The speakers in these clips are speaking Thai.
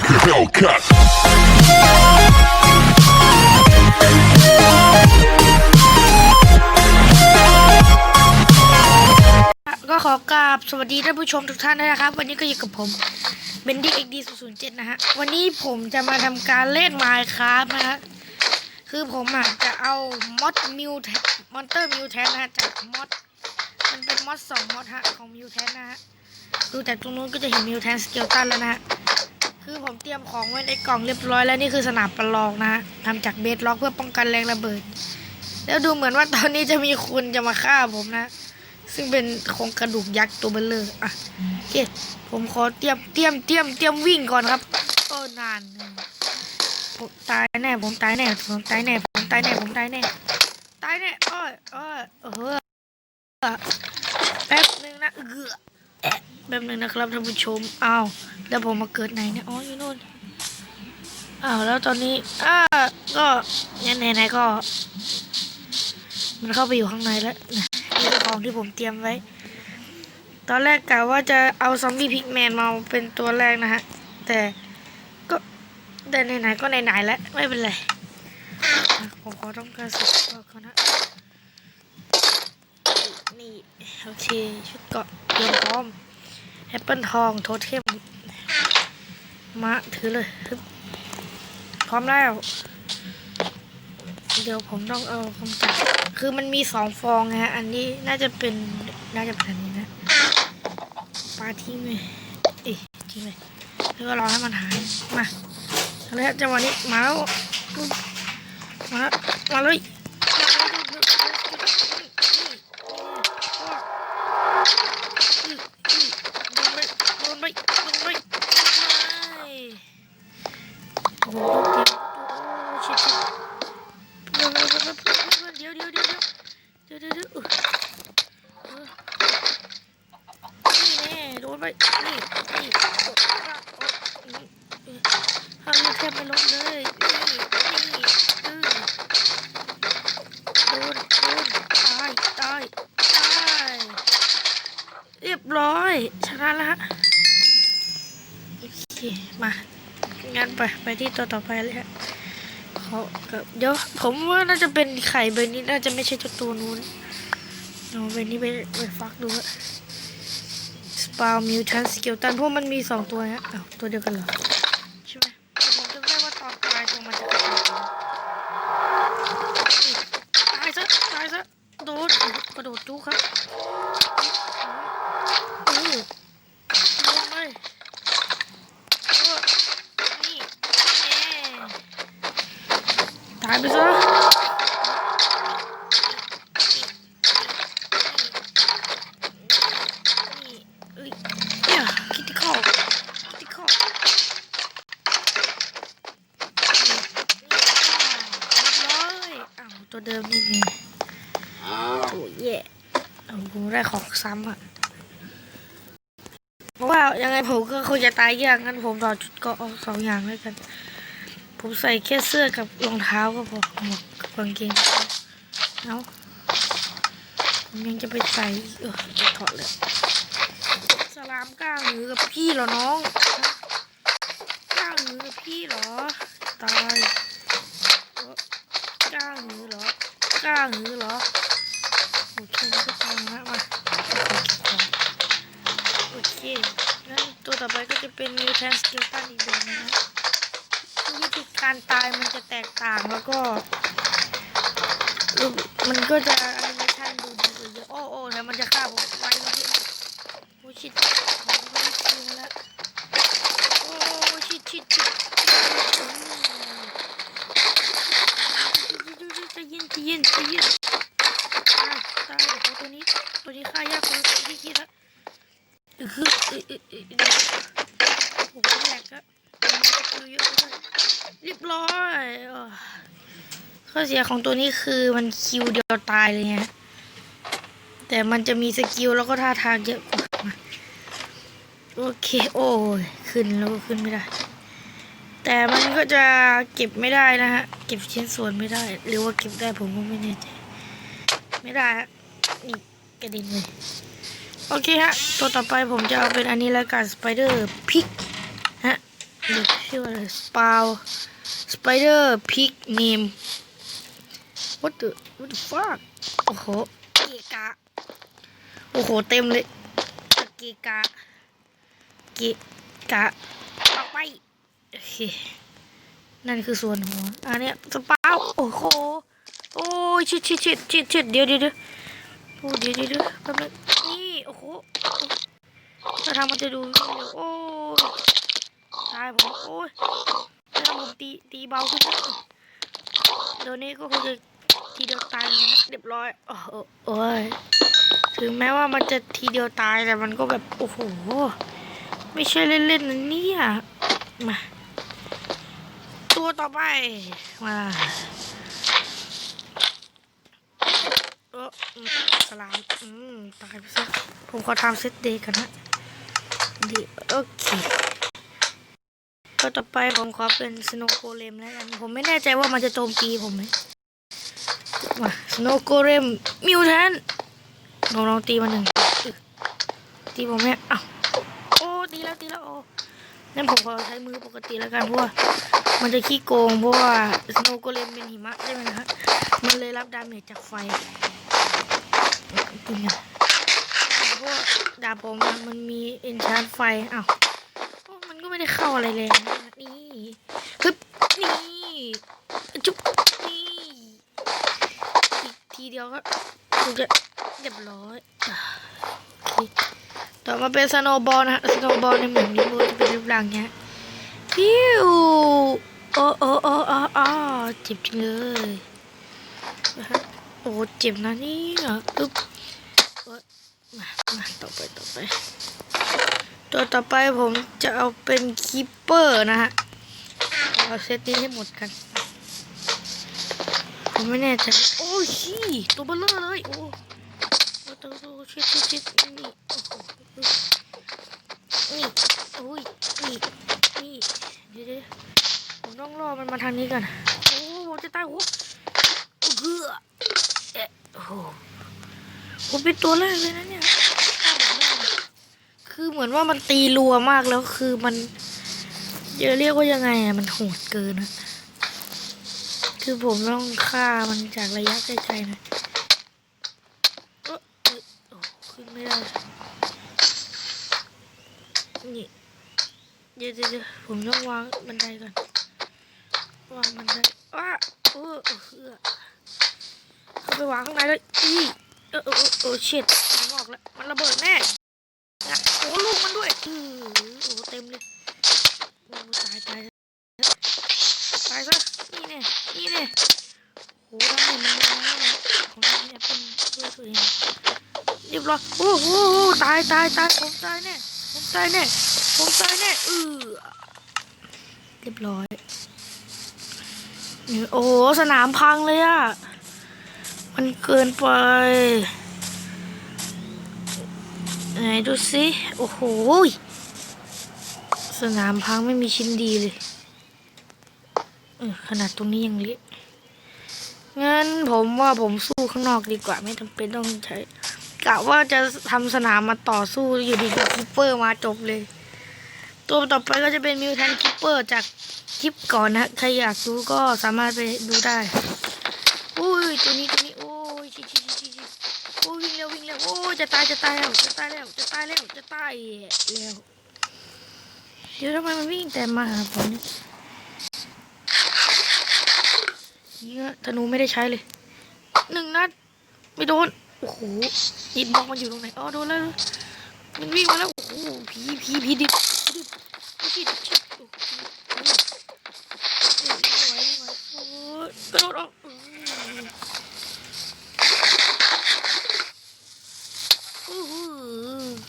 like a Hellcat. ก็ขอกราบสวัสดีท่านผู้ชมทุกท่านด้วยนะครับ วันนี้ก็อยู่กับผมเบนดี้เอ็กดีศูนย์เจ็ดนะฮะ วันนี้ผมจะมาทำการเล่น Minecraft นะฮะ คือผมอะจะเอามอดมิวมอนเตอร์มิวแทนนะฮะจากมอดมันเป็นมอดสองมอดฮะของมิวแทนนะฮะ ดูแต่ตรงนู้นก็จะเห็นมิวแทนสเกลตันแล้วนะฮะ คือผมเตรียมของไว้ในกล่องเรียบร้อยแล้วนี่คือสนามประลองนะฮะทำจากเบสล็อกเพื่อป้องกันแรงระเบิด แล้วดูเหมือนว่าตอนนี้จะมีคนจะมาฆ่าผมนะ ซึ่งเป็นโครงกระดูกยักษ์ตัวเบลเลอร์อะโอเคผมขอเตรียมเตรียมเตรียมเตรียมวิ่งก่อนครับโอ้นานผมตายแน่ผมตายแน่ผมตายแน่ผมตายแน่ผมตายแน่ตายแน่โอ้ยโอ้ยเออแป๊บนึงนะเออ แป๊บหนึ่งนะครับท่านผู้ชมอ้าวแล้วผมมาเกิดไหนเนี่ยอ๋ออยู่นู่นอ้าวแล้วตอนนี้อ่าก็ไหนๆก็ มันเข้าไปอยู่ข้างในแล้วนี่คือของที่ผมเตรียมไว้ ตอนแรกกะว่าจะเอาซอมบี้พิกแมนมาเป็นตัวแรกนะฮะ แต่ก็แต่ไหนๆก็ไหนๆแล้วไม่เป็นไรผมขอต้องการสุดก่อนนะนี่โอเคชุดเกาะเตรียมพร้อม แอปเปิลทองโทเทมมาถือเลย พร้อมแล้ว เดี๋ยวผมต้องเอาคำจัดคือมันมีสองฟองนะฮะ อันนี้น่าจะเป็นน่าจะเป็นอันนี้นะปลาทิ้งเลยเอ๊ะทิ้งเลยแล้วก็รอให้มันหายมาเอาเลยครับจังหวะนี้มาแล้วมาแล้วมาเลยโดนไปโดนไปโดนไปโอ้โหเตรียมโอ้ชิดชิด เดี๋ยวเดี๋ยวเดี๋ยวเดี๋ยวเดี๋ยวเดี๋ยวเดี๋ยวเออเออนี่แน่โดน ไปนี่นี่ทำนี่แทบไม่ลงเลยนี่นี่เออโดนโดนตายตายตายเรียบร้อย ชนะแล้วฮะโอเค มางั้นไป ไปที่ตัวต่อไปเลยฮะเขากับเดี๋ยวผมว่าน่าจะเป็นไข่ใบนี้น่าจะไม่ใช่เจ้าตัวนู้นเอาใบนี้ไปไปฟักดูอะ สปาวมิวทันสเกลตันเพราะมันมีสองตัวนะอ้าวตัวเดียวกันเหรอใช่ไหมแต่ผมจำได้ว่าตอนตายตัวมันจะกระโดดนี่ตายซะตายซะโดดกระโดดจุกครับอือโดนเลยเออนี่แน่ ตายไปซะนี่เอ้ยเนี่ยคิดที่ข้อคิดที่ข้อเรียบร้อยอ้าว ตัวเดิมนี่ไงโอ้ยแย่เอาผมได้ของซ้ำอะเพราะว่ายังไงผมก็คงจะตายยากงั้นผมต่อจุดเกาะสองอย่างด้วยกัน ผมใส่แค่เสื้อกับรองเท้าก็พอหมวกกับกางเกงเอาผมยังจะไปใส่อีกเออถอดเลยสลามกล้าหือกับพี่เหรอน้องกล้าหือกับพี่เหรอตายเอ้อกล้าหือเหรอกล้างนื้อเหรอโอเคมันก็ตายนะมาโอเคงั้นตัวต่อไปก็จะเป็นมิวแทนสกิลตันอีกแบบนึงนะวิธีการตายมันจะแตกต่างแล้วก็มันก็จะ ย็นใจเย็นใจเย็นตายตายโอ้โหตัวนี้ตัวนี้ฆ่ายากกว่าที่คิดละอือเออเออเออเออโอ้โหแหลกอะคิวเยอะเลยเรียบร้อยข้อเสียของตัวนี้คือมันคิวเดียวตายเลยไงแต่มันจะมีสกิลแล้วก็ท่าทางเยอะกว่ามาโอเค โอ้ยขึ้นแล้วก็ขึ้นไม่ได้ แต่มันก็จะเก็บไม่ได้นะฮะ เก็บชิ้นส่วนไม่ได้ หรือว่าเก็บได้ผมก็ไม่แน่ใจ ไม่ได้ฮะ นี่กระด็นเลย โอเคฮะ ตัวต่อไปผมจะเอาเป็นอันนี้แล้วกันสไปเดอร์พิกฮะเด็กชื่ออะไรสปาวสไปเดอร์พิกเนม what the what the fuck โอ้โห เกกะ โอ้โห เต็มเลย เกกะ เกกะออกไป โอเค นั่นคือส่วนหัว อันเนี้ยสปาวโอ้โห โอ้ยชิดชิดชิดชิดชิดเดี๋ยวเดี๋ยวเดี๋ยวโอ้เดี๋ยวเดี๋ยวเดี๋ยวแป๊บนึงนี่ โอ้โหถ้าทางมันจะดูโอ้ยตายผมโอ้ยถ้าทำผมตีตีเบาขึ้นนะเดี๋ยวนี้ก็คงจะทีเดียวตายเลยนะเรียบร้อยโอ้โหโอ้ยถึงแม้ว่ามันจะทีเดียวตายแต่มันก็แบบ โอ้โห ไม่ใช่เล่นๆนะเนี่ย มา ต่อไป มาเออสลาม อืม ตายไปซะผมขอทำเซตเดย์กันนะ ดี โอเค ก็ต่อไปผมขอเป็นสโนโกเลมแล้วกัน ผมไม่แน่ใจว่ามันจะโจมตีผมไหมมาสโนโกเลมมิวแทนผมลองตีมันหนึ่งตีผมเนี่ยอ้าวโอ้ตีแล้วตีแล้วโอ้นั่นผมขอใช้มือปกติแล้วกันเพราะว่า มันจะขี้โกงเพราะว่าสโนโกเลมเป็นหิมะใช่ไหมนะฮะมันเลยรับดาเมจจากไฟจริงอะเพราะดาบผมอะมันมีเอนชานไฟอ้าวมันก็ไม่ได้เข้าอะไรเลยนี่ฮึบนี่จุ๊บนี่อีกทีเดียวก็คงจะเรียบร้อยต่อมาเป็นสโนบอลนะฮะสโนบอลในเหมือนนิโมจะเป็นรูปร่างเนี้ยพิว โอ้โอ้โอ้อ้ออ้เจ็บจริงเลยโอ้เจ็บนะนี่อะอึ๊บมามาต่อไปต่อไป ตัวต่อไปผมจะเอาเป็นคีปเปอร์นะฮะเอาเซตนี้ให้หมดกัน ผมไม่แน่ใจโอ้ยชี้ตัวเบลเลอร์เลยโอ้โอ้ตัวตัวชิดชิดชิดนี่โอ้โหนี่โอ้ยนี่นี่เดี๋ยว ผมต้องรอมันมาทางนี้ก่อนโอ้ผมจะตายโอ้โอ้เหือเอะโอ้โหผมเป็นตัวแรกเลยนะเนี่ยคือเหมือนว่ามันตีรัวมากแล้วคือมันจะเรียกว่ายังไงอะมันโหดเกินอะคือผมต้องฆ่ามันจากระยะไกลๆนะเอ้อเอ้ยโอ้ขึ้นไม่ได้นี่เดี๋ยวเดี๋ยวเดี๋ยวผมต้องวางบันไดก่อน วางบันไดว้าเออเออเออเข้าไปวางข้างในเลยอีเออเออเออเออเช็ดมันงอกแล้วมันระเบิดแน่อะโอ้ลูกมันด้วยอือโอ้เต็มเลยโอ้ตายตายตายซะนี่แน่นี่แน่โอ้ทำให้มันร้ายนะของนี่เนี่ยเป็นด้วยตัวเองเรียบร้อยโอ้โหตายตายตายผมตายแน่ผมตายแน่ผมตายแน่เออเรียบร้อย โอ้โหสนามพังเลยอะมันเกินไปไหนดูสิโอ้โหสนามพังไม่มีชิ้นดีเลยเออขนาดตรงนี้ยังเละงั้นผมว่าผมสู้ข้างนอกดีกว่า ไม่จำเป็นต้องใช้กะว่าจะทำสนามมาต่อสู้อยู่ดีกับคิปเปอร์มาจบเลย ตัวต่อไปก็จะเป็นมิวแทนคิปเปอร์จาก คลิปก่อนนะ ใครอยากดูก็สามารถไปดูได้อุ้ยตัวนี้ตัวนี้โอ้ยชิชิชิชิชิโอ้ยวิ่งเร็ววิ่งเร็วโอ้ยจะตายจะตายแล้วจะตายแล้วจะตายแล้วจะตายแล้วเดี๋ยวทำไมมันวิ่งแต่มาหาผมเนี่ยเหี้ยธนูไม่ได้ใช้เลยหนึ่งนัดไม่โดนโอ้โหยินบอกมันอยู่ตรงไหนอ๋อโดนแล้วมันวิ่งมาแล้วโอ้โหผีผีผีดิบดิบผีดิบชิดโอ้โหไม่ไหวไม่ไหวโอ้ย กระโดดออก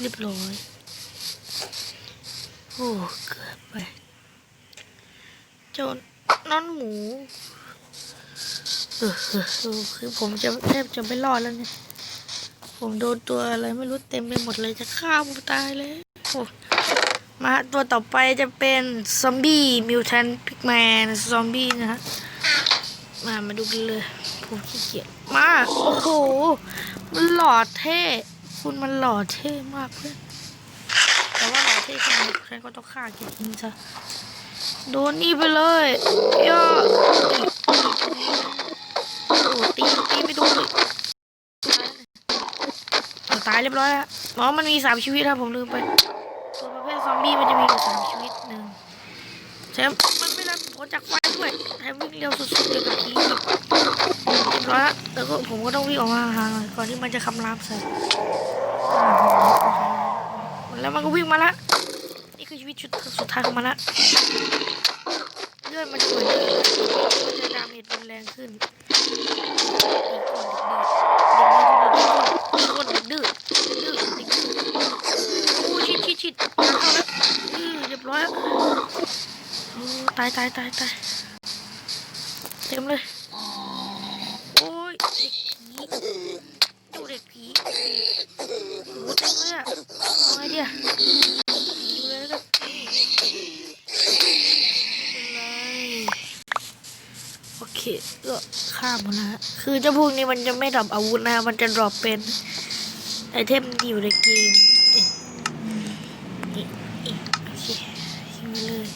เรียบร้อย โอ้เกือบไปจนนอนหมูเออคือผมจะแทบจะไม่รอดแล้วเนี่ย ผมโดนตัวอะไรไม่รู้เต็มไปหมดเลยจะฆ่าผมตายเลยมาตัวต่อไปจะเป็นซอมบี้มิวแทนพิกแมนซอมบี้นะฮะ มามาดูกันเลย ผมขี้เกียจมาก โอ้โห มันหล่อเท่ คุณมันหล่อเท่มากเพื่อน แต่ว่าหล่อเท่ขนาดนี้ฉันก็ต้องฆ่าแกทิ้งซะ โดนนี่ไปเลยย่อโอ้ตีตีไม่โดนเลยตายเรียบร้อยแล้วอ๋อมันมีสามชีวิตครับผมลืมไป ตัวประเภทซอมบี้มันจะมีอยู่สามชีวิตหนึ่งแถมมันไม่รับผลจากไฟ ด้วิ่งเร็วสุดๆเดียวกับผีแบบเรียบร้อยแล้วแล้วก็ผมก็ต้องวิ่งออกมาห่างๆหน่อยก่อนที่มันจะคำรามใส่แล้วมันก็วิ่งมาละนี่คือชีวิตชุดสุดท้ายของมันละเลือดมันจะเหมือนเดิมจะดาเมจรุนแรงขึ้นอีกคนเด็กๆเด็กๆเด็กๆเด็กดื้อดื้อเด็กดื้อโอ้ชิดชิดชิดเข้าแล้วอือเรียบร้อยแล้วโอ้ตายตายตายตายเต็มเลย โอ้ยเด็กผีดูเด็กผีโอ้เต็มเลยอะเอาไงดีอะอยู่เลยแล้วกันโอเคก็ข้ามหมดแล้วฮะคือเจ้าพวกนี้มันจะไม่ดรอปอาวุธนะ มันจะดรอปเป็นไอเทมที่อยู่ในเกมนี่โอเคทิ้งไปเลย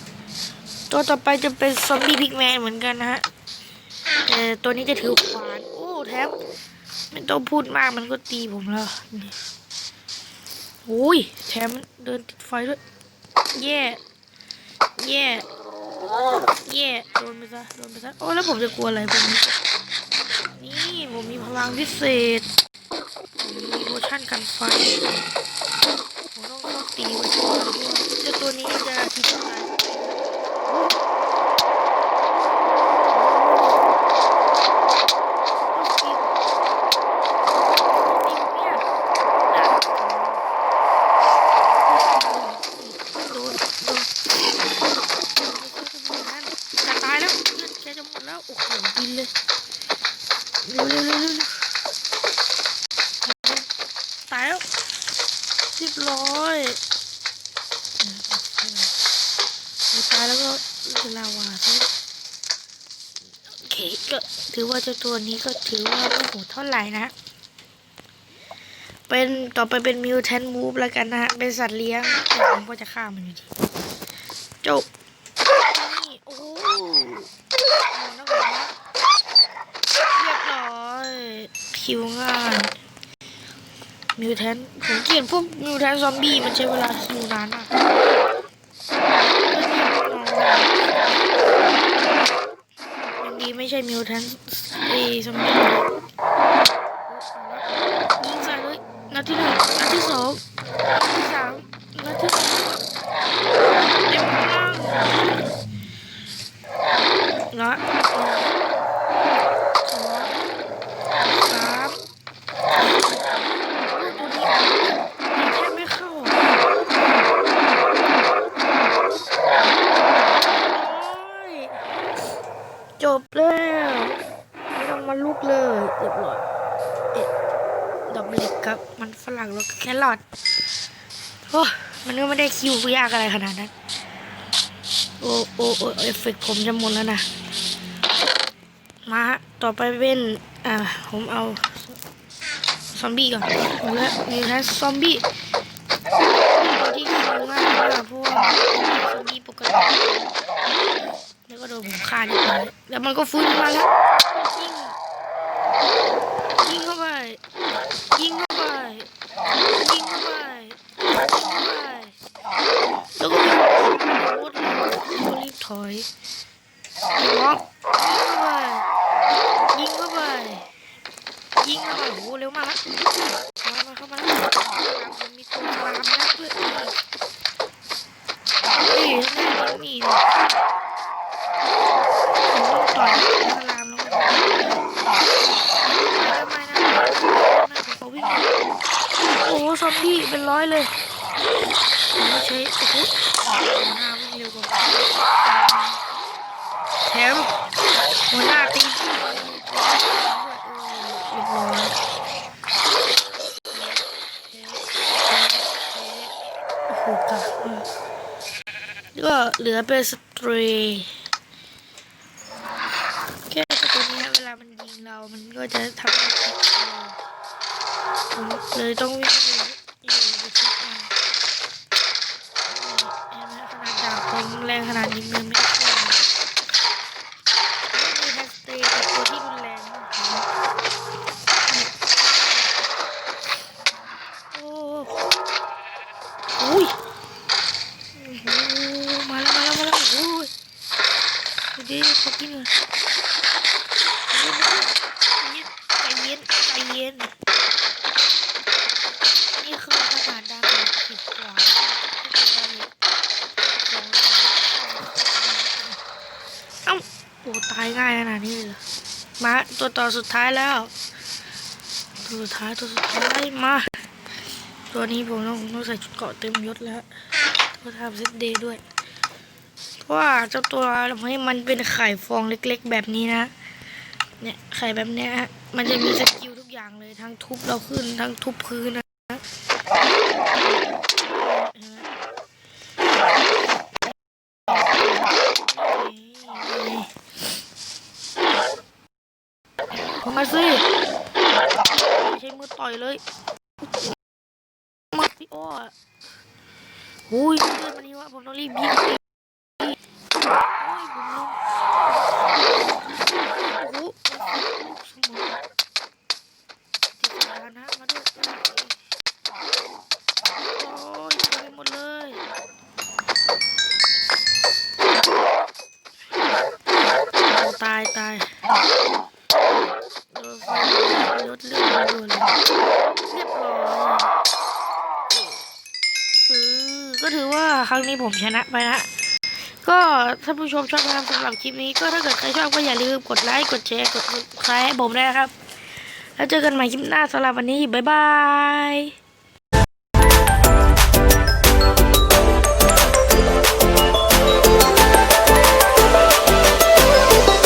ตัวต่อไปจะเป็นซอมบี้พิกแมนเหมือนกันนะฮะ แต่ตัวนี้จะถือขวาน โอ้แถมไม่ต้องพูดมากมันก็ตีผมแล้วนี่โอ้ยแถมเดินติดไฟด้วย แย่ แย่ แย่ โดนไปซะ โดนไปซะ โอ้แล้วผมจะกลัวอะไรพวกนี้นี่ผมมีพลังพิเศษผมมีโมชั่นกันไฟ ผมต้องเข้าตีไว้ช่วยด้วยเจ้าตัวนี้มันจะทิ้งอะไรจะตายแล้วเลือดแกจะหมดแล้ว โอ้โหบินเลย เร็วเร็วเร็วเร็วตายแล้วเรียบร้อยตาย แล้วก็เลาวาใช่ไหมโอเคก็ถือว่าเจ้าตัวนี้ก็ถือว่าไม่โหดเท่าไหร่นะ เป็นต่อไปเป็นมิวแทนมูฟแล้วกันนะฮะ เป็นสัตว์เลี้ยงผมก็จะฆ่ามันอยู่ดีจบนี่โอ้โหเอาแล้วเหรอเรียบร้อยคิวง่ายมิวแทนผมเกลียดพวกมิวแทนซอมบี้มันใช้เวลาคิวนานมากยังดี ไม่ใช่มิวแทนไอซอมบี้ยิงใส่เลยนัดที่หนึ่งนัดที่สองนัดที่สามนัดที่สี่เต็มพลังนะสองสามโอ้ตัวนี้แทบไม่เข้าอะโอ้ยจบแล้วไมาลุกเลยเรียบร้อยเอ๊ะดอกเล็กครับมันฝรั่งแล้วแครอทโอ้มันก็ไม่ได้คิวยากอะไรขนาดนั้นโอ้โอ้โอ้เอฟเฟกผมจะหมดแล้วนะ มาต่อไปเป็น อ่า ผมเอา ซอมบี้ก่อนมาแล้วมีทั้งซอมบี้ตัวที่คิวมากเลยอะเพราะว่าซอมบี้ปกติแล้วก็โดนผมฆ่าเรียบร้อยแล้วมันก็ฟื้นมาแล้ว เข้าไป ยิงเข้าไป ยิงเข้าไป ยิงเข้าไป แล้วก็วิ่งเข้าไปในรถเลยก็รีบถอยล็อกยิงเข้าไป ยิงเข้าไป ยิงเข้าไปโอ้เร็วมากละมามาเข้ามาแล้วมันมีตัวลามนะเพื่อนนี่นี่นี่นี่ผมต้องต่อยพลามแล้วก็ทำไมนะผม เขาวิ่งโอ้โหซอมบี้เป็นร้อยเลยไม่ใช้โอ้โหหน้าวิ่งเร็วกว่าแถมหัวหน้าตีผู้เรียบร้อยโอ้โหกะก็เหลือเป็นสตรีแค่ตัวนี้เวลามันยิงเรา มันก็จะทำให้ ติดเราผมเลยต้องวิ่งไปอยู่ไปชิดมันเห็นไหมขนาดดาบผม แรงขนาดนี้มันไม่ได้ช่วยเลยไม่มีแฮชเตย์เป็นตัวที่รุนแรงนะครับโอ้อุ้ยโอ้โหมาแล้วมาแล้วมาแล้วโอ้ยเดี๋ยวขอกินหน่อยใจเย็นใจเย็นใจเย็น นี่คือขนาดดาเมจสิบกว่าดาเมจสองเอ้าโอ้ตายง่ายขนาดนี้เลยมาตัวต่อสุดท้ายแล้ว ตัวสุดท้ายตัวสุดท้ายมา ตัวนี้ผมต้องต้องใส่ชุดเกาะเต็มยศแล้วก็ทำเซตเดย์ด้วยเพราะว่าเจ้าตัวให้มันเป็นไข่ฟองเล็กๆแบบนี้นะ เนี่ยไข่แบบเนี้ยมันจะมีสกิลทุกอย่างเลยทั้งทุบเราขึ้นทั้งทุบพื้นนะ ผ มมาสิใช้มือต่อยเลยมาพี่อ้อโอ้ยเลื่อนมานี่วะผมต้องรีบยิงโอ้ยมลงโอ้โหสมองติดสถานะมาด้วยโอ้ยเต็มไปหมดเลยโอ้ตาย ครั้งนี้ผมชนะไปนะก็ท่านผู้ชมชอบนะครับสำหรับคลิปนี้ก็ถ้าเกิดใครชอบก็อย่าลืมกดไลค์กดแชร์กด subscribe ให้ผมด้วยนะครับ แล้วเจอกันใหม่คลิปหน้าสำหรับวันนี้บ๊ายบาย